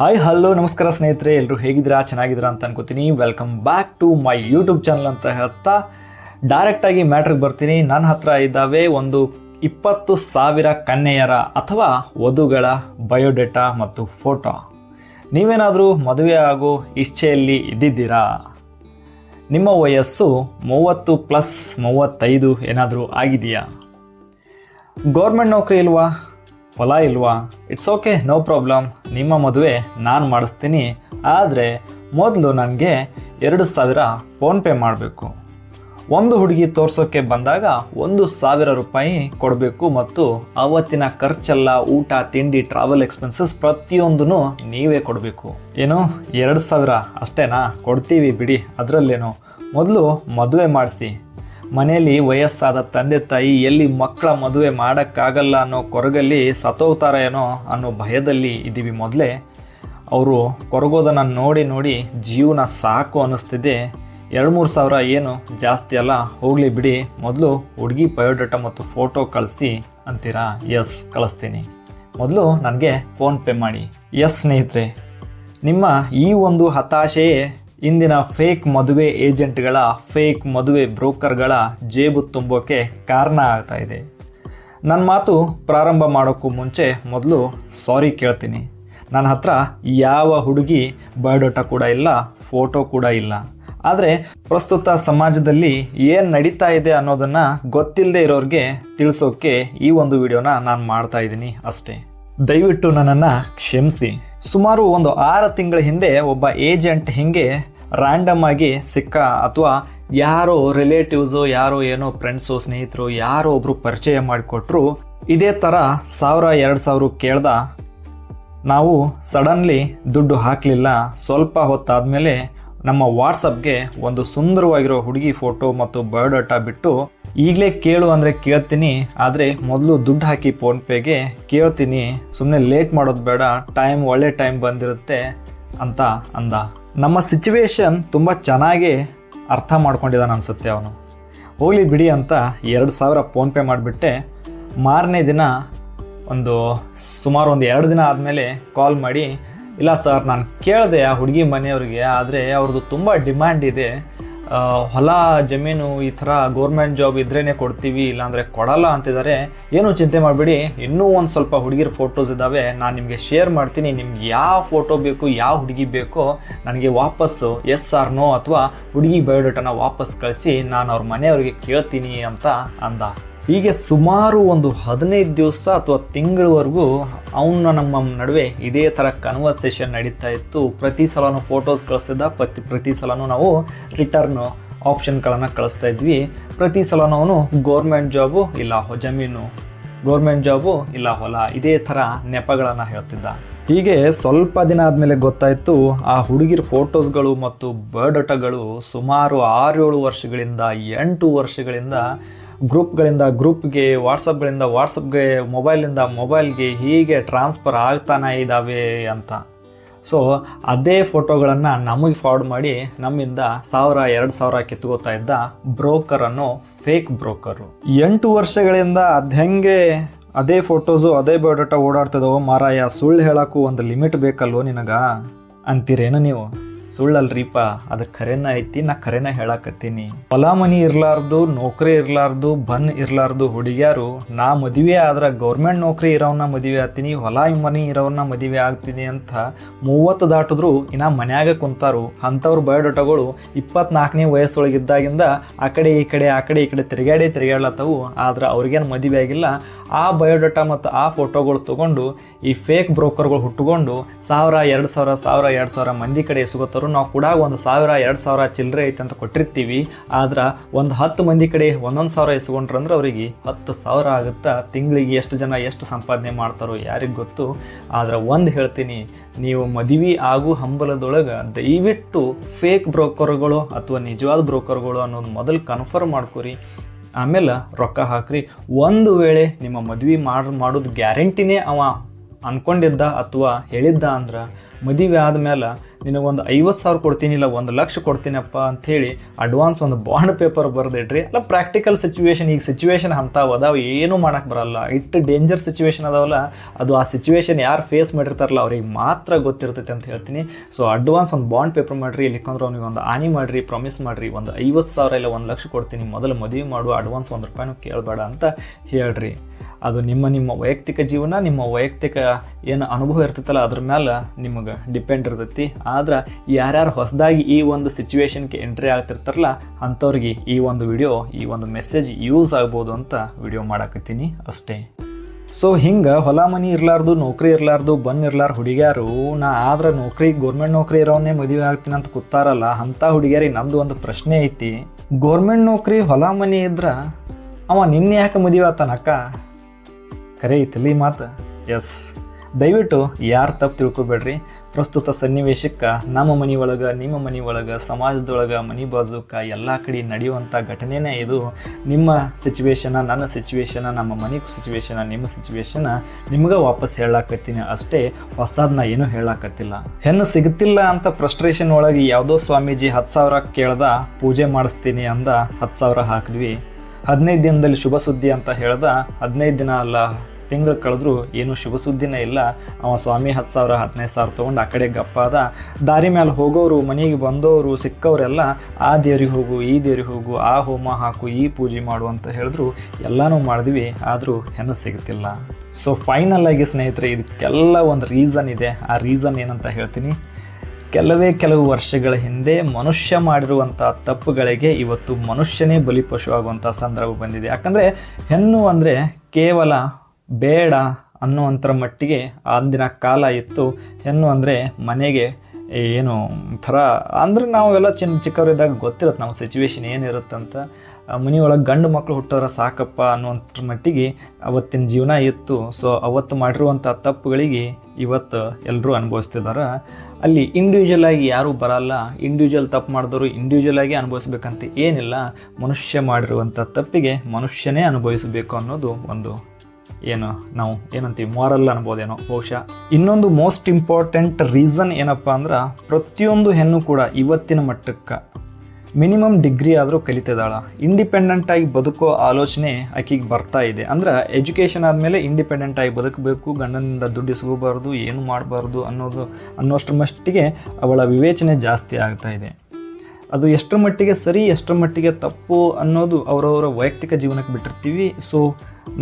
Hi hello ನಮಸ್ಕಾರ ಸ್ನೇಹಿತರೆ ಎಲ್ಲರೂ ಹೇಗಿದ್ದೀರಾ, ಚೆನ್ನಾಗಿದ್ದೀರಾ ಅಂತ ಅನ್ಕೋತೀನಿ. Welcome back to my YouTube channel ಅಂತ ಹೇಳ್ತಾ ಡೈರೆಕ್ಟಾಗಿ ಮ್ಯಾಟ್ರಿಗೆ ಬರ್ತೀನಿ. ನನ್ನ ಹತ್ರ ಇದ್ದಾವೆ ಒಂದು ಇಪ್ಪತ್ತು ಸಾವಿರ ಕನ್ಯೆಯರ ಅಥವಾ ವಧುಗಳ ಬಯೋಡೇಟಾ ಮತ್ತು ಫೋಟೋ ನೀವೇನಾದರೂ ಮದುವೆ ಆಗೋ ಇಚ್ಛೆಯಲ್ಲಿ ಇದ್ದಿದ್ದೀರಾ? ನಿಮ್ಮ ವಯಸ್ಸು ಮೂವತ್ತು ಪ್ಲಸ್ ಮೂವತ್ತೈದು ಏನಾದರೂ ಆಗಿದೆಯಾ? ಗೌರ್ಮೆಂಟ್ ನೌಕರಿ ಇಲ್ವಾ? ಹೊಲ ಇಲ್ವಾ? ಇಟ್ಸ್ ಓಕೆ ನೋ ಪ್ರಾಬ್ಲಮ್ ನಿಮ್ಮ ಮದುವೆ ನಾನು ಮಾಡಿಸ್ತೀನಿ. ಆದರೆ ಮೊದಲು ನನಗೆ ಎರಡು ಸಾವಿರ ಫೋನ್ಪೇ ಮಾಡಬೇಕು. ಒಂದು ಹುಡುಗಿ ತೋರಿಸೋಕ್ಕೆ ಬಂದಾಗ ಒಂದು ಸಾವಿರ ರೂಪಾಯಿ ಕೊಡಬೇಕು ಮತ್ತು ಅವತ್ತಿನ ಖರ್ಚೆಲ್ಲ ಊಟ, ತಿಂಡಿ ಟ್ರಾವೆಲ್ ಎಕ್ಸ್ಪೆನ್ಸಸ್ ಪ್ರತಿಯೊಂದೂ ನೀವೇ ಕೊಡಬೇಕು. ಏನು? ಎರಡು ಸಾವಿರ ಅಷ್ಟೇನಾ? ಕೊಡ್ತೀವಿ ಬಿಡಿ. ಅದರಲ್ಲೇನು? ಮೊದಲು ಮದುವೆ ಮಾಡಿಸಿ. ಮನೆಯಲ್ಲಿ ವಯಸ್ಸಾದ ತಂದೆ ತಾಯಿ ಎಲ್ಲಿ ಮಕ್ಕಳ ಮದುವೆ ಮಾಡೋಕ್ಕಾಗಲ್ಲ ಅನ್ನೋ ಕೊರಗಲ್ಲಿ ಸತೋತಾರ ಏನೋ ಅನ್ನೋ ಭಯದಲ್ಲಿ ಇದ್ದೀವಿ ಮೊದಲೇ. ಅವರು ಕೊರಗೋದನ್ನು ನೋಡಿ ನೋಡಿ ಜೀವನ ಸಾಕು ಅನ್ನಿಸ್ತಿದೆ. ಎರಡು ಮೂರು ಸಾವಿರ ಏನು ಜಾಸ್ತಿ ಅಲ್ಲ, ಹೋಗಲಿ ಬಿಡಿ. ಮೊದಲು ಹುಡುಗಿ ಬಯೋಡಾಟಾ ಮತ್ತು ಫೋಟೋ ಕಳಿಸಿ ಅಂತೀರಾ? ಎಸ್, ಕಳಿಸ್ತೀನಿ. ಮೊದಲು ನನಗೆ ಫೋನ್ಪೇ ಮಾಡಿ. ಎಸ್ ಸ್ನೇಹಿತರೆ, ನಿಮ್ಮ ಈ ಒಂದು ಹತಾಶೆಯೇ ಇಂದಿನ ಫೇಕ್ ಮದುವೆ ಏಜೆಂಟ್ಗಳ, ಫೇಕ್ ಮದುವೆ ಬ್ರೋಕರ್ಗಳ ಜೇಬು ತುಂಬೋಕೆ ಕಾರಣ ಆಗ್ತಾ ಇದೆ. ನನ್ನ ಮಾತು ಪ್ರಾರಂಭ ಮಾಡೋಕ್ಕೂ ಮುಂಚೆ ಮೊದಲು ಸಾರಿ ಕೇಳ್ತೀನಿ. ನನ್ನ ಹತ್ರ ಯಾವ ಹುಡುಗಿ ಬಯೋಡೋಟ ಕೂಡ ಇಲ್ಲ, ಫೋಟೋ ಕೂಡ ಇಲ್ಲ. ಆದರೆ ಪ್ರಸ್ತುತ ಸಮಾಜದಲ್ಲಿ ಏನು ನಡೀತಾ ಇದೆ ಅನ್ನೋದನ್ನು ಗೊತ್ತಿಲ್ಲದೆ ಇರೋರಿಗೆ ತಿಳಿಸೋಕೆ ಈ ಒಂದು ವಿಡಿಯೋನ ನಾನು ಮಾಡ್ತಾ ಇದ್ದೀನಿ ಅಷ್ಟೇ. ದಯವಿಟ್ಟು ನನ್ನನ್ನು ಕ್ಷಮಿಸಿ. ಸುಮಾರು ಒಂದು ಆರು ತಿಂಗಳ ಹಿಂದೆ ಒಬ್ಬ ಏಜೆಂಟ್ ಹಿಂಗೆ ರ್ಯಾಂಡಮ್ ಆಗಿ ಸಿಕ್ಕ ಅಥವಾ ಯಾರೋ ರಿಲೇಟಿವ್ಸು ಯಾರೋ ಏನೋ ಫ್ರೆಂಡ್ಸು ಸ್ನೇಹಿತರು, ಯಾರೋ ಒಬ್ಬರು ಪರಿಚಯ ಮಾಡಿಕೊಟ್ರು, ಇದೇ ಥರ ಸಾವಿರ, ಎರಡು ಸಾವಿರ ಕೇಳ್ದ ನಾವು ಸಡನ್ಲಿ ದುಡ್ಡು ಹಾಕಲಿಲ್ಲ. ಸ್ವಲ್ಪ ಹೊತ್ತಾದಮೇಲೆ ನಮ್ಮ ವಾಟ್ಸಪ್ಗೆ ಒಂದು ಸುಂದರವಾಗಿರೋ ಹುಡುಗಿ ಫೋಟೋ ಮತ್ತು ಬಯೋಡಾಟಾ ಬಿಟ್ಟು, ಈಗಲೇ ಕೇಳು ಅಂದರೆ ಕೇಳ್ತೀನಿ, ಆದರೆ ಮೊದಲು ದುಡ್ಡು ಹಾಕಿ ಫೋನ್ಪೇಗೆ ಕೇಳ್ತೀನಿ ಸುಮ್ಮನೆ ಲೇಟ್ ಮಾಡೋದು ಬೇಡ ಟೈಮ್ ಒಳ್ಳೆ ಟೈಮ್ ಬಂದಿರುತ್ತೆ ಅಂತ ಅಂದ. ನಮ್ಮ ಸಿಚುವೇಶನ್ ತುಂಬ ಚೆನ್ನಾಗಿ ಅರ್ಥ ಮಾಡ್ಕೊಂಡಿದ್ದಾನೆ ಅನಿಸುತ್ತೆ ಅವನು. ಹೋಗಲಿ ಬಿಡಿ ಅಂತ ಎರಡು ಸಾವಿರ ಫೋನ್ಪೇ ಮಾಡಿಬಿಟ್ಟೆ. ಮಾರನೇ ದಿನ ಒಂದು ಸುಮಾರು ಒಂದು ಎರಡು ದಿನ ಆದಮೇಲೆ ಕಾಲ್ ಮಾಡಿ, ಇಲ್ಲ ಸರ್ ನಾನು ಕೇಳಿದೆ ಆ ಹುಡುಗಿ ಮನೆಯವ್ರಿಗೆ, ಆದರೆ ಅವ್ರದ್ದು ತುಂಬ ಡಿಮ್ಯಾಂಡ್ ಇದೆ. ಹೊಲ, ಜಮೀನು ಈ ಥರ ಗೌರ್ಮೆಂಟ್ ಜಾಬ್ ಇದ್ರೇ ಕೊಡ್ತೀವಿ, ಇಲ್ಲಾಂದರೆ ಕೊಡಲ್ಲ ಅಂತಿದ್ದಾರೆ. ಏನು ಚಿಂತೆ ಮಾಡಬೇಡಿ, ಇನ್ನೂ ಒಂದು ಸ್ವಲ್ಪ ಹುಡುಗಿರ ಫೋಟೋಸ್ ಇದ್ದಾವೆ ನಾನು ನಿಮಗೆ ಶೇರ್ ಮಾಡ್ತೀನಿ, ನಿಮ್ಗೆ ಯಾವ ಫೋಟೋ ಬೇಕು, ಯಾವ ಹುಡುಗಿ ಬೇಕೋ, ನನಗೆ ವಾಪಸ್ಸು ಎಸ್ ಆರ್ ನೋ ಅಥವಾ ಹುಡುಗಿ ಬಯೋಡೇಟನ್ನು ವಾಪಸ್ ಕಳಿಸಿ, ನಾನು ಅವ್ರ ಮನೆಯವ್ರಿಗೆ ಕೇಳ್ತೀನಿ ಅಂತ ಅಂದ. ಹೀಗೆ ಸುಮಾರು ಒಂದು ಹದಿನೈದು ದಿವಸ ಅಥವಾ ತಿಂಗಳವರೆಗೂ ಅವನ ನಮ್ಮ ನಡುವೆ ಇದೇ ಥರ ಕನ್ವರ್ಸೇಷನ್ ನಡೀತಾ ಇತ್ತು. ಪ್ರತಿ ಸಲನೂ ಫೋಟೋಸ್ ಕಳಿಸ್ತಿದ್ದ, ಪ್ರತಿ ಪ್ರತಿ ಸಲನೂ ನಾವು ರಿಟರ್ನು ಆಪ್ಷನ್ಗಳನ್ನು ಕಳಿಸ್ತಾ ಇದ್ವಿ. ಪ್ರತಿ ಸಲನೂ ಅವನು ಗೌರ್ಮೆಂಟ್ ಜಾಬು ಇಲ್ಲ ಜಮೀನು ಗೌರ್ಮೆಂಟ್ ಜಾಬು ಇಲ್ಲ ಹೊಲ, ಇದೇ ಥರ ನೆಪಗಳನ್ನು ಹೇಳ್ತಿದ್ದ. ಹೀಗೆ ಸ್ವಲ್ಪ ದಿನ ಆದಮೇಲೆ ಗೊತ್ತಾಯಿತು, ಆ ಹುಡುಗಿರ ಫೋಟೋಸ್ಗಳು ಮತ್ತು ಬರ್ಡಟಗಳು ಸುಮಾರು ಆರೇಳು ವರ್ಷಗಳಿಂದ ಎಂಟು ವರ್ಷಗಳಿಂದ ಗ್ರೂಪ್ಗಳಿಂದ, ಗ್ರೂಪ್ಗೆ, ವಾಟ್ಸಪ್ಗಳಿಂದ, ವಾಟ್ಸಪ್ಗೆ ಮೊಬೈಲಿಂದ ಮೊಬೈಲ್ಗೆ ಹೀಗೆ ಟ್ರಾನ್ಸ್ಫರ್ ಆಗ್ತಾನೆ ಇದ್ದಾವೆ ಅಂತ. ಸೊ ಅದೇ ಫೋಟೋಗಳನ್ನು ನಮಗೆ ಫಾರ್ವರ್ಡ್ ಮಾಡಿ ನಮ್ಮಿಂದ ಸಾವಿರ, ಎರಡು ಸಾವಿರ ಕಿತ್ಕೋತಾ ಇದ್ದ ಬ್ರೋಕರ್ ಅನ್ನೋ ಫೇಕ್ ಬ್ರೋಕರು. ಎಂಟು ವರ್ಷಗಳಿಂದ ಅದು ಹೆಂಗೆ ಅದೇ ಫೋಟೋಸು, ಅದೇ ಬಯೋಡಾಟಾ ಓಡಾಡ್ತದೋ ಮಾರಾಯ, ಸುಳ್ಳು ಹೇಳೋಕ್ಕೂ ಒಂದು ಲಿಮಿಟ್ ಬೇಕಲ್ವೋ ನಿನಗ? ಅಂತೀರೇನು ನೀವು? ಸುಳ್ಳಲ್ರಿಪ್ಪ ಅದು ಖರೇನ ಐತಿ, ನಾ ಖರೇನ ಹೇಳಕತ್ತೀನಿ. ಹೊಲ ಮನಿ ಇರ್ಲಾರ್ದು, ನೌಕರಿ ಇರ್ಲಾರ್ದು ಬನ್ ಇರ್ಲಾರ್ದು ಹುಡುಗಿಯಾರು, ನಾ ಮದುವೆ ಆದ್ರೆ ಗೌರ್ಮೆಂಟ್ ನೌಕರಿ ಇರೋವನ್ನ ಮದುವೆ ಆಗ್ತೀನಿ ಹೊಲ ಮನಿ ಇರೋವನ್ನ ಮದುವೆ ಆಗ್ತೀನಿ ಅಂತ ಮೂವತ್ತು ದಾಟಿದ್ರು ಇನ್ನ ಮನ್ಯಾಗ ಕುಂತಾರು. ಅಂಥವ್ರ ಬಯೋಡಾಟಾಗಳು ಇಪ್ಪತ್ನಾಲ್ಕನೇ ವಯಸ್ಸೊಳಗಿದ್ದಾಗಿಂದ ಆ ಕಡೆ ಈ ಕಡೆ, ಆ ಕಡೆ ಈ ಕಡೆ ತಿರುಗಾಡಿ ತಿರುಗಾಡ್ಲತ್ತವು ಆದ್ರೆ ಅವ್ರಿಗೇನು ಮದುವೆ ಆಗಿಲ್ಲ. ಆ ಬಯೋಡಾಟಾ ಮತ್ತು ಆ ಫೋಟೋಗಳು ತಗೊಂಡು ಈ ಫೇಕ್ ಬ್ರೋಕರ್ಗಳು ಹುಟ್ಟುಕೊಂಡು ಸಾವಿರ, ಎರಡು ಸಾವಿರ ಸಾವಿರ, ಎರಡು ಸಾವಿರ ಮಂದಿ ಕಡೆ ಎಸ್ಕೋತಾರು ನಾವು ಕೂಡ ಒಂದು ಸಾವಿರ, ಎರಡು ಸಾವಿರ ಚಿಲ್ಲರೆ ಐತೆ ಅಂತ ಕೊಟ್ಟಿರ್ತೀವಿ. ಆದ್ರೆ ಒಂದು ಹತ್ತು ಮಂದಿ ಕಡೆ ಒಂದೊಂದು ಸಾವಿರ ಇಸ್ಕೊಂಡ್ರಂದ್ರೆ ಅವರಿಗೆ ಹತ್ತು ಸಾವಿರ ಆಗುತ್ತಾ? ತಿಂಗಳಿಗೆ ಎಷ್ಟು ಜನ ಎಷ್ಟು ಸಂಪಾದನೆ ಮಾಡ್ತಾರೋ ಯಾರಿಗೆ ಗೊತ್ತು? ಆದ್ರೆ ಒಂದು ಹೇಳ್ತೀನಿ, ನೀವು ಮದುವೆ ಆಗು ಹಂಬಲದೊಳಗೆ ದಯವಿಟ್ಟು ಫೇಕ್ ಬ್ರೋಕರ್ಗಳು ಅಥವಾ ನಿಜವಾದ ಬ್ರೋಕರ್ಗಳು ಅನ್ನೋದು ಮೊದಲು ಕನ್ಫರ್ಮ್ ಮಾಡ್ಕೊರಿ. ಆಮೇಲೆ ರೊಕ್ಕ ಹಾಕ್ರಿ. ಒಂದು ವೇಳೆ ನಿಮ್ಮ ಮದುವೆ ಮಾಡಿ, ಮಾಡೋದು ಗ್ಯಾರಂಟಿನೇ ಅವ. ಅನ್ಕೊಂಡಿದ್ದ ಅಥವಾ ಹೇಳಿದ್ದ ಅಂದ್ರೆ, ಮದುವೆ ಆದಮೇಲೆ ನಿನಗೊಂದು ಐವತ್ತು ಸಾವಿರ ಕೊಡ್ತೀನಿ ಇಲ್ಲ ಒಂದು ಲಕ್ಷ ಕೊಡ್ತೀನಪ್ಪ ಅಂಥೇಳಿ ಅಡ್ವಾನ್ಸ್ ಒಂದು ಬಾಂಡ್ ಪೇಪರ್ ಬರೆದಿಡ್ರಿ ಅಲ್ಲ ಪ್ರಾಕ್ಟಿಕಲ್ ಸಿಚುವೇಶನ್ ಈಗ ಸಿಚುವೇಶನ್ ಅಂಥವು ಅದಾವ, ಏನೂ ಮಾಡಕ್ಕೆ ಬರಲ್ಲ. ಇಟ್ಟು ಡೇಂಜರ್ ಸಿಚುವೇಶನ್ ಅದಾವಲ್ಲ, ಅದು ಆ ಸಿಚುವೇಶನ್ ಯಾರು ಫೇಸ್ ಮಾಡಿರ್ತಾರಲ್ಲ ಅವ್ರಿಗೆ ಮಾತ್ರ ಗೊತ್ತಿರ್ತೈತೆ ಅಂತ ಹೇಳ್ತೀನಿ. ಸೊ ಅಡ್ವಾನ್ಸ್ ಒಂದು ಬಾಂಡ್ ಪೇಪರ್ ಮಾಡಿರಿ, ಇಲ್ಲಿಕಂದ್ರೆ ಅವ್ನಿಗೆ ಒಂದು ಆನಿ ಮಾಡಿರಿ ಪ್ರಾಮಿಸ್ ಮಾಡಿರಿ, ಒಂದು ಐವತ್ತು ಸಾವಿರ ಇಲ್ಲ ಒಂದು ಲಕ್ಷ ಕೊಡ್ತೀನಿ, ಮೊದಲು ಮದುವೆ ಮಾಡು ಅಡ್ವಾನ್ಸ್ ಒಂದು ರೂಪಾಯಿನೂ ಕೇಳಬೇಡ ಅಂತ ಹೇಳ್ರಿ. ಅದು ನಿಮ್ಮ ನಿಮ್ಮ ವೈಯಕ್ತಿಕ ಜೀವನ, ನಿಮ್ಮ ವೈಯಕ್ತಿಕ ಏನು ಅನುಭವ ಇರ್ತೈತಲ್ಲ, ಅದ್ರ ಮೇಲೆ ನಿಮಗೆ ಡಿಪೆಂಡ್ ಇರ್ತೈತಿ. ಆದ್ರೆ ಯಾರ್ಯಾರು ಹೊಸದಾಗಿ ಈ ಒಂದು ಸಿಚುವೇಶನ್ಗೆ ಎಂಟ್ರಿ ಆಗ್ತಿರ್ತಾರಲ್ಲ, ಅಂಥವ್ರಿಗೆ ಈ ಒಂದು ವಿಡಿಯೋ ಈ ಒಂದು ಮೆಸೇಜ್ ಯೂಸ್ ಆಗ್ಬೋದು ಅಂತ ವಿಡಿಯೋ ಮಾಡಾಕತ್ತೀನಿ ಅಷ್ಟೇ. ಸೊ ಹಿಂಗೆ ಹೊಲ ಮನಿ ಇರ್ಲಾರ್ದು, ನೌಕರಿ ಇರ್ಲಾರ್ದು, ಬಂದ್ ಇರಲಾರ ಹುಡುಗ್ಯಾರು, ನಾ ಆದ್ರೆ ನೌಕರಿ ಗೌರ್ಮೆಂಟ್ ನೌಕರಿ ಇರೋವನ್ನೇ ಮದುವೆ ಆಗ್ತೀನಿ ಅಂತ ಕೂತಾರಲ್ಲ, ಅಂಥ ಹುಡುಗಿಯರಿಗೆ ನಮ್ದು ಒಂದು ಪ್ರಶ್ನೆ ಐತಿ. ಗೋರ್ಮೆಂಟ್ ನೌಕರಿ, ಹೊಲ ಮನಿ ಇದ್ರೆ, ಅವ ನಿನ್ನೆ ಯಾಕೆ ಮದುವೆ ಆತನಕ್ಕ? ಕರೆ ಐತಿಲ್ಲ ಮಾತು? ಎಸ್ ದಯವಿಟ್ಟು ಯಾರು ತಪ್ಪು ತಿಳ್ಕೊಬೇಡ್ರಿ. ಪ್ರಸ್ತುತ ಸನ್ನಿವೇಶಕ್ಕೆ ನಮ್ಮ ಮನೆ ಒಳಗೆ ನಿಮ್ಮ ಮನೆ ಒಳಗೆ ಸಮಾಜದೊಳಗೆ ಮನೆ ಬಾಜುಕ ಎಲ್ಲ ಕಡೆ ನಡೆಯುವಂಥ ಘಟನೆನೇ ಇದು. ನಿಮ್ಮ ಸಿಚುವೇಶನ ನನ್ನ ಸಿಚುವೇಶನ ನಮ್ಮ ಮನೆ ಸಿಚುವೇಶನ ನಿಮ್ಮ ಸಿಚುವೇಶನ ನಿಮ್ಗೆ ವಾಪಸ್ ಹೇಳಾಕತ್ತೀನಿ ಅಷ್ಟೇ. ಹೊಸದನ್ನ ಏನೂ ಹೇಳಾಕತ್ತಿಲ್ಲ. ಹೆಣ್ಣು ಸಿಗುತ್ತಿಲ್ಲ ಅಂತ ಫ್ರಸ್ಟ್ರೇಷನ್ ಒಳಗೆ ಯಾವುದೋ ಸ್ವಾಮೀಜಿ ಹತ್ತು ಸಾವಿರ ಕೇಳ್ದ ಪೂಜೆ ಮಾಡಿಸ್ತೀನಿ ಅಂದ ಹತ್ತು ಸಾವಿರ ಹಾಕಿದ್ವಿ. ಹದಿನೈದು ದಿನದಲ್ಲಿ ಶುಭ ಸುದ್ದಿ ಅಂತ ಹೇಳ್ದ ಹದಿನೈದು ದಿನ ಅಲ್ಲ ತಿಂಗಳು ಕಳೆದ್ರೂ ಏನು ಶುಭ ಸುದ್ದಿನೇ ಇಲ್ಲ. ಅವ ಸ್ವಾಮಿ ಹತ್ತು ಸಾವಿರ, ಹದಿನೈದು ಸಾವಿರ ತೊಗೊಂಡು ಆ ಕಡೆ ಗಪ್ಪಾದ. ದಾರಿ ಮೇಲೆ ಹೋಗೋರು, ಮನೆಗೆ ಬಂದವರು ಸಿಕ್ಕವರೆಲ್ಲ ಆ ದೇವ್ರಿಗೆ ಹೋಗು, ಈ ದೇವ್ರಿಗೆ ಹೋಗು, ಆ ಹೋಮ ಹಾಕು, ಈ ಪೂಜೆ ಮಾಡು ಅಂತ ಹೇಳಿದ್ರು. ಎಲ್ಲನೂ ಮಾಡಿದ್ವಿ, ಆದರೂ ಹೆಣ್ಣು ಸಿಗುತ್ತಿಲ್ಲ. ಸೊ ಫೈನಲ್ ಆಗಿ ಸ್ನೇಹಿತರೆ, ಇದಕ್ಕೆಲ್ಲ ಒಂದು ರೀಸನ್ ಇದೆ. ಆ ರೀಸನ್ ಏನಂತ ಹೇಳ್ತೀನಿ. ಕೆಲವೇ ಕೆಲವು ವರ್ಷಗಳ ಹಿಂದೆ ಮನುಷ್ಯ ಮಾಡಿರುವಂಥ ತಪ್ಪುಗಳಿಗೆ ಇವತ್ತು ಮನುಷ್ಯನೇ ಬಲಿಪಶು ಆಗುವಂಥ ಸಂದರ್ಭ ಬಂದಿದೆ. ಯಾಕಂದರೆ ಹೆಣ್ಣು ಅಂದರೆ ಕೇವಲ ಬೇಡ ಅನ್ನುವಂಥರ ಮಟ್ಟಿಗೆ ಅಂದಿನ ಕಾಲ ಇತ್ತು. ಹೆಣ್ಣು ಅಂದರೆ ಮನೆಗೆ ಏನು ಥರ ಅಂದ್ರೆ ನಾವೆಲ್ಲ ಚಿನ್ನ ಚಿಕ್ಕವರಿದ್ದಾಗ ಗೊತ್ತಿರುತ್ತೆ ನಮ್ಮ ಸಿಚುವೇಶನ್ ಏನಿರುತ್ತಂತ. ಮನೆಯೊಳಗೆ ಗಂಡು ಮಕ್ಕಳು ಹುಟ್ಟೋರ ಸಾಕಪ್ಪ ಅನ್ನುವಂಥ ಮಟ್ಟಿಗೆ ಅವತ್ತಿನ ಜೀವನ ಇತ್ತು. ಸೊ ಅವತ್ತು ಮಾಡಿರುವಂಥ ತಪ್ಪುಗಳಿಗೆ ಇವತ್ತು ಎಲ್ಲರೂ ಅನುಭವಿಸ್ತಿದ್ದಾರೆ ಅಲ್ಲಿ ಇಂಡಿವಿಜುವಲ್ ಆಗಿ ಯಾರೂ ಬರಲ್ಲ. ಇಂಡಿವಿಜುವಲ್ ತಪ್ಪು ಮಾಡಿದವರು ಇಂಡಿವಿಜುವಲ್ ಆಗಿ ಅನುಭವಿಸ್ಬೇಕಂತ ಏನಿಲ್ಲ. ಮನುಷ್ಯ ಮಾಡಿರುವಂಥ ತಪ್ಪಿಗೆ ಮನುಷ್ಯನೇ ಅನುಭವಿಸಬೇಕು ಅನ್ನೋದು ಒಂದು ಏನು ನಾವು ಏನಂತೀವಿ ಮಾರಲ್ ಅನ್ಬೋದೇನೋ, ಬಹುಶಃ. ಇನ್ನೊಂದು ಮೋಸ್ಟ್ ಇಂಪಾರ್ಟೆಂಟ್ ರೀಸನ್ ಏನಪ್ಪ ಅಂದ್ರೆ, ಪ್ರತಿಯೊಂದು ಹೆಣ್ಣು ಕೂಡ ಇವತ್ತಿನ ಮಟ್ಟಕ್ಕೆ ಮಿನಿಮಮ್ ಡಿಗ್ರಿ ಆದರೂ ಇಂಡಿಪೆಂಡೆಂಟ್ ಇಂಡಿಪೆಂಡೆಂಟಾಗಿ ಬದುಕೋ ಆಲೋಚನೆ ಆಕೆಗೆ ಬರ್ತಾ ಇದೆ. ಅಂದ್ರೆ ಎಜುಕೇಷನ್ ಆದಮೇಲೆ ಇಂಡಿಪೆಂಡೆಂಟಾಗಿ ಬದುಕಬೇಕು, ಗಂಡನಿಂದ ದುಡ್ಡು ಇಸ್ಕೋಬಾರ್ದು, ಏನು ಮಾಡಬಾರ್ದು ಅನ್ನೋದು ಅನ್ನೋಷ್ಟು ಮಟ್ಟಿಗೆ ಅವಳ ವಿವೇಚನೆ ಜಾಸ್ತಿ ಆಗ್ತಾ ಇದೆ. ಅದು ಎಷ್ಟರ ಮಟ್ಟಿಗೆ ಸರಿ, ಎಷ್ಟರ ಮಟ್ಟಿಗೆ ತಪ್ಪು ಅನ್ನೋದು ಅವರವರ ವೈಯಕ್ತಿಕ ಜೀವನಕ್ಕೆ ಬಿಟ್ಟಿರ್ತೀವಿ. ಸೊ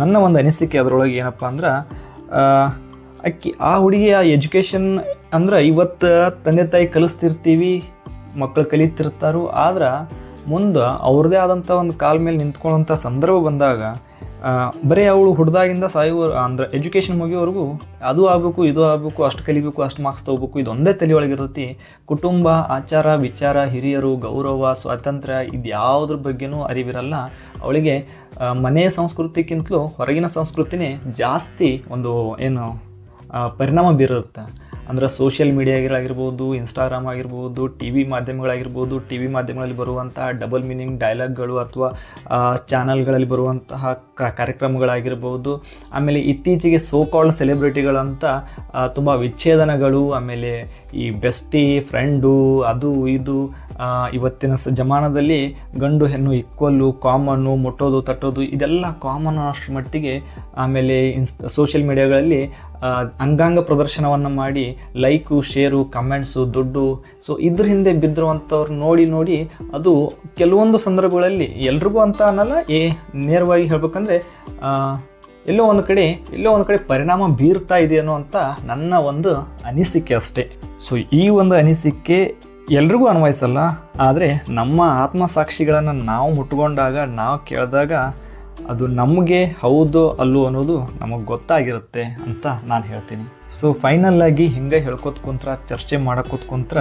ನನ್ನ ಒಂದು ಅನಿಸಿಕೆ ಅದರೊಳಗೆ ಏನಪ್ಪ ಅಂದ್ರೆ ಅಕ್ಕಿ, ಆ ಹುಡುಗಿಯ ಎಜುಕೇಷನ್ ಅಂದ್ರೆ ಇವತ್ತು ತಂದೆ ತಾಯಿ ಕಲಿಸ್ತಿರ್ತೀವಿ ಮಕ್ಕಳು ಕಲಿತಿರ್ತಾರೋ, ಆದ್ರೆ ಮುಂದೆ ಅವ್ರದ್ದೇ ಆದಂಥ ಒಂದು ಕಾಲ ಮೇಲೆ ನಿಂತ್ಕೊಳ್ಳೋಂಥ ಸಂದರ್ಭ ಬಂದಾಗ ಬರೀ ಅವಳು ಹುಡ್ದಾಗಿಂದ ಸಾಯುವ, ಅಂದ್ರೆ ಎಜುಕೇಷನ್ ಮುಗಿಯೋವರೆಗೂ ಅದು ಆಗಬೇಕು, ಇದು ಆಗಬೇಕು, ಅಷ್ಟು ಕಲಿಬೇಕು, ಅಷ್ಟು ಮಾರ್ಕ್ಸ್ ತೊಗೋಬೇಕು, ಇದೊಂದೇ ತಲೆಯೊಳಗಿರ್ತೈತಿ. ಕುಟುಂಬ, ಆಚಾರ, ವಿಚಾರ, ಹಿರಿಯರು, ಗೌರವ, ಸ್ವಾತಂತ್ರ್ಯ ಇದು ಯಾವುದ್ರ ಬಗ್ಗೆನೂ ಅರಿವಿರಲ್ಲ. ಅವಳಿಗೆ ಮನೆಯ ಸಂಸ್ಕೃತಿಗಿಂತಲೂ ಹೊರಗಿನ ಸಂಸ್ಕೃತಿನೇ ಜಾಸ್ತಿ ಒಂದು, ಏನು ಪರಿಣಾಮ ಬೀರುತ್ತೆ ಅಂದ್ರೆ ಸೋಷಿಯಲ್ ಮೀಡಿಯಾಗಳಾಗಿರ್ಬೋದು ಇನ್ಸ್ಟಾಗ್ರಾಮ್ ಆಗಿರ್ಬೋದು ಟಿ ವಿ ಮಾಧ್ಯಮಗಳಾಗಿರ್ಬೋದು ಟಿ ವಿ ಮಾಧ್ಯಮಗಳಲ್ಲಿ ಬರುವಂತಹ ಡಬಲ್ ಮೀನಿಂಗ್ ಡೈಲಾಗ್ಗಳು ಅಥವಾ ಚಾನಲ್ಗಳಲ್ಲಿ ಬರುವಂತಹ ಕಾರ್ಯಕ್ರಮಗಳಾಗಿರ್ಬೋದು. ಆಮೇಲೆ ಇತ್ತೀಚೆಗೆ ಸೋ ಸೆಲೆಬ್ರಿಟಿಗಳಂತ ತುಂಬ ವಿಚ್ಛೇದನಗಳು, ಆಮೇಲೆ ಈ ಬೆಸ್ಟಿ ಫ್ರೆಂಡು ಅದು, ಇದು ಇವತ್ತಿನ ಸ, ಜಮಾನದಲ್ಲಿ ಗಂಡು, ಹೆಣ್ಣು ಈಕ್ವಲ್ಲು ಕಾಮನ್ನು ಮುಟ್ಟೋದು, ತಟ್ಟೋದು, ಇದೆಲ್ಲ ಕಾಮನ್ ಅಷ್ಟು ಮಟ್ಟಿಗೆ ಆಮೇಲೆ ಇನ್ಸ್ ಸೋಷಿಯಲ್ ಮೀಡಿಯಾಗಳಲ್ಲಿ ಅಂಗಾಂಗ ಪ್ರದರ್ಶನವನ್ನು ಮಾಡಿ ಲೈಕು, ಶೇರು, ಕಮೆಂಟ್ಸು, ದುಡ್ಡು, ಸೊ ಇದ್ರ ಹಿಂದೆ ಬಿದ್ದಿರುವಂಥವ್ರು ನೋಡಿ ನೋಡಿ ಅದು ಕೆಲವೊಂದು ಸಂದರ್ಭಗಳಲ್ಲಿ ಎಲ್ರಿಗೂ ಅಂತ ಅನ್ನಲ್ಲ, ಏ ನೇರವಾಗಿ ಹೇಳ್ಬೇಕಂದ್ರೆ ಎಲ್ಲೋ ಒಂದು ಕಡೆ, ಎಲ್ಲೋ ಒಂದು ಕಡೆ ಪರಿಣಾಮ ಬೀರ್ತಾ ಇದೆಯೇನೋ ಅಂತ ನನ್ನ ಒಂದು ಅನಿಸಿಕೆ ಅಷ್ಟೇ. ಸೊ ಈ ಒಂದು ಅನಿಸಿಕೆ ಎಲ್ರಿಗೂ ಅನ್ವಯಿಸಲ್ಲ, ಆದರೆ ನಮ್ಮ ಆತ್ಮಸಾಕ್ಷಿಗಳನ್ನು ನಾವು ಮುಟ್ಕೊಂಡಾಗ ನಾವು ಕೇಳಿದಾಗ ಅದು ನಮಗೆ ಹೌದು, ಅಲ್ಲೋ ಅನ್ನೋದು ನಮಗೆ ಗೊತ್ತಾಗಿರುತ್ತೆ ಅಂತ ನಾನು ಹೇಳ್ತೀನಿ. ಸೊ ಫೈನಲ್ ಆಗಿ ಹಿಂಗೆ ಹೇಳ್ಕೊತ ಕುಂತ್ರ, ಚರ್ಚೆ ಮಾಡಕೋತ್ ಕುಂತ್ರ,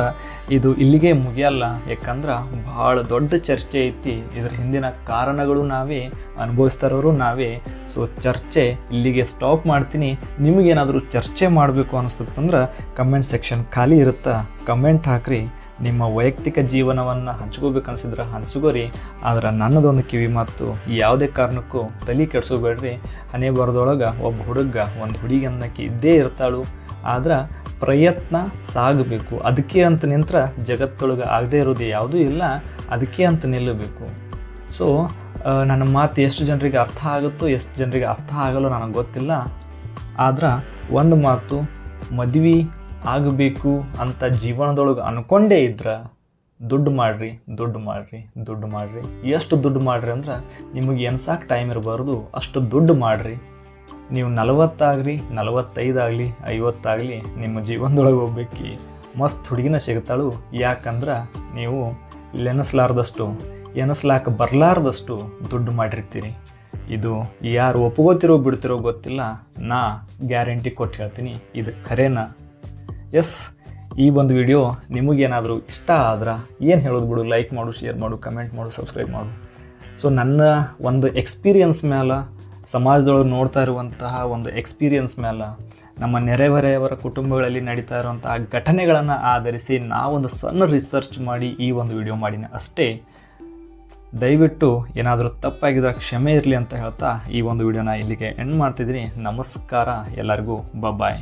ಇದು ಇಲ್ಲಿಗೆ ಮುಗಿಯಲ್ಲ. ಯಾಕಂದ್ರೆ ಭಾಳ ದೊಡ್ಡ ಚರ್ಚೆ ಐತಿ. ಇದ್ರ ಹಿಂದಿನ ಕಾರಣಗಳು ನಾವೇ ಅನುಭವಿಸ್ತಾರೋರು ನಾವೇ. ಸೊ ಚರ್ಚೆ ಇಲ್ಲಿಗೆ ಸ್ಟಾಪ್ ಮಾಡ್ತೀನಿ. ನಿಮಗೇನಾದರೂ ಚರ್ಚೆ ಮಾಡಬೇಕು ಅನಿಸ್ತಂದ್ರೆ ಕಮೆಂಟ್ ಸೆಕ್ಷನ್ ಖಾಲಿ ಇರುತ್ತಾ? ಕಮೆಂಟ್ ಹಾಕ್ರಿ. ನಿಮ್ಮ ವೈಯಕ್ತಿಕ ಜೀವನವನ್ನು ಹಂಚ್ಕೋಬೇಕನ್ಸಿದ್ರೆ ಹಂಚ್ಕೋರಿ, ಆದ್ರೆ ನನ್ನದೊಂದು ಕಿವಿ ಮಾತು ಯಾವುದೇ ಕಾರಣಕ್ಕೂ ತಲೆ ಕೆಡಿಸ್ಕೋಬೇಡ್ರಿ. ಹನಿ ಬರದೊಳಗೆ ಒಬ್ಬ ಹುಡುಗ ಒಂದು ಹುಡುಗಿ ಅನ್ನಕ್ಕೆ ಇದ್ದೇ ಇರ್ತಾಳು. ಆದ್ರೆ ಪ್ರಯತ್ನ ಸಾಗಬೇಕು. ಅದಕ್ಕೆ ಅಂತ ನಿಂತ್ರ ಜಗತ್ತೊಳಗೆ ಆಗದೇ ಇರೋದು ಯಾವುದೂ ಇಲ್ಲ, ಅದಕ್ಕೆ ಅಂತ ನಿಲ್ಲಬೇಕು. ಸೊ ನನ್ನ ಮಾತು ಎಷ್ಟು ಜನರಿಗೆ ಅರ್ಥ ಆಗುತ್ತೋ, ಎಷ್ಟು ಜನರಿಗೆ ಅರ್ಥ ಆಗಲ್ಲೋ ನನಗೆ ಗೊತ್ತಿಲ್ಲ. ಆದ್ರೆ ಒಂದು ಮಾತು ಮದ್ವೆ ಆಗಬೇಕು ಅಂತ ಜೀವನದೊಳಗೆ ಅನ್ಕೊಂಡೇ ಇದ್ರೆ ದುಡ್ಡು ಮಾಡ್ರಿ ದುಡ್ಡು ಮಾಡ್ರಿ ದುಡ್ಡು ಮಾಡ್ರಿ. ಎಷ್ಟು ದುಡ್ಡು ಮಾಡ್ರಿ ಅಂದ್ರೆ ನಿಮಗೆ ಎನ್ಸಾಕ್ ಟೈಮ್ ಇರಬಾರ್ದು, ಅಷ್ಟು ದುಡ್ಡು ಮಾಡ್ರಿ. ನೀವು ನಲವತ್ತಾಗಲಿ, ನಲವತ್ತೈದಾಗಲಿ, ಐವತ್ತಾಗಲಿ ನಿಮ್ಮ ಜೀವನದೊಳಗೆ ಹೋಗ್ಬೇಕು. ಮಸ್ತ್ ಹುಡುಗಿನ ಸಿಗ್ತಾಳು. ಯಾಕಂದ್ರೆ ನೀವು ನೆನೆಸ್ಲಾರ್ದಷ್ಟು, ಎನಸ್ಲಾಕ ಬರಲಾರ್ದಷ್ಟು ದುಡ್ಡು ಮಾಡಿರ್ತೀರಿ. ಇದು ಯಾರು ಒಪ್ಕೋತಿರೋ ಬಿಡ್ತಿರೋ ಗೊತ್ತಿಲ್ಲ. ನಾ ಗ್ಯಾರಂಟಿ ಕೊಟ್ಟು ಹೇಳ್ತೀನಿ. ಇದು ಖರೇನಾ? ಎಸ್, ಈ ಒಂದು ವಿಡಿಯೋ ನಿಮಗೇನಾದರೂ ಇಷ್ಟ ಆದ್ರೆ ಏನು ಹೇಳೋದು ಬಿಡು ಲೈಕ್ ಮಾಡು ಶೇರ್ ಮಾಡು ಕಮೆಂಟ್ ಮಾಡು ಸಬ್ಸ್ಕ್ರೈಬ್ ಮಾಡು. ಸೊ ನನ್ನ ಒಂದು ಎಕ್ಸ್ಪೀರಿಯನ್ಸ್ ಮೇಲೆ ಸಮಾಜದೊಳಗೆ ನೋಡ್ತಾ ಇರುವಂತಹ ಒಂದು ಎಕ್ಸ್ಪೀರಿಯನ್ಸ್ ಮೇಲೆ ನಮ್ಮ ನೆರೆಹೊರೆಯವರ ಕುಟುಂಬಗಳಲ್ಲಿ ನಡೀತಾ ಇರುವಂತಹ ಘಟನೆಗಳನ್ನು ಆಧರಿಸಿ ನಾವೊಂದು ಸಣ್ಣ ರಿಸರ್ಚ್ ಮಾಡಿ ಈ ಒಂದು ವಿಡಿಯೋ ಮಾಡೀನಿ ಅಷ್ಟೇ. ದಯವಿಟ್ಟು ಏನಾದರೂ ತಪ್ಪಾಗಿದ್ರೆ ಕ್ಷಮೆ ಇರಲಿ ಅಂತ ಹೇಳ್ತಾ ಈ ಒಂದು ವಿಡಿಯೋನ ಇಲ್ಲಿಗೆ ಎಂಡ್ ಮಾಡ್ತಿದ್ದೀನಿ. ನಮಸ್ಕಾರ ಎಲ್ಲರಿಗೂ. ಬಾಯ್